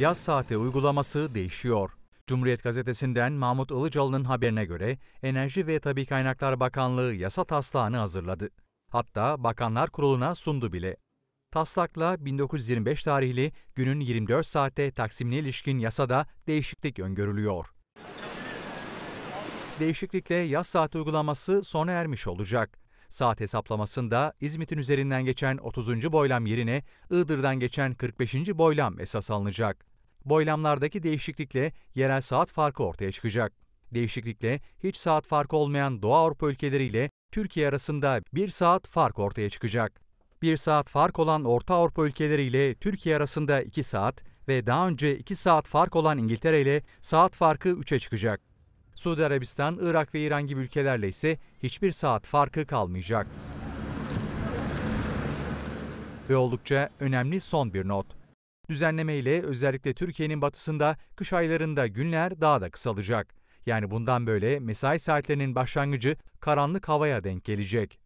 Yaz saati uygulaması değişiyor. Cumhuriyet Gazetesi'nden Mahmut Ilıcalı'nın haberine göre Enerji ve Tabi Kaynaklar Bakanlığı yasa taslağını hazırladı. Hatta Bakanlar Kurulu'na sundu bile. Taslakla 1925 tarihli günün 24 saatte taksimine ilişkin yasada değişiklik öngörülüyor. Değişiklikle yaz saati uygulaması sona ermiş olacak. Saat hesaplamasında İzmit'in üzerinden geçen 30. boylam yerine Iğdır'dan geçen 45. boylam esas alınacak. Boylamlardaki değişiklikle yerel saat farkı ortaya çıkacak. Değişiklikle hiç saat farkı olmayan Doğu Avrupa ülkeleriyle Türkiye arasında bir saat fark ortaya çıkacak. Bir saat fark olan Orta Avrupa ülkeleriyle Türkiye arasında 2 saat ve daha önce 2 saat fark olan İngiltere ile saat farkı 3'e çıkacak. Suudi Arabistan, Irak ve İran gibi ülkelerle ise hiçbir saat farkı kalmayacak. Ve oldukça önemli son bir not. Düzenleme ile özellikle Türkiye'nin batısında kış aylarında günler daha da kısalacak. Yani bundan böyle mesai saatlerinin başlangıcı karanlık havaya denk gelecek.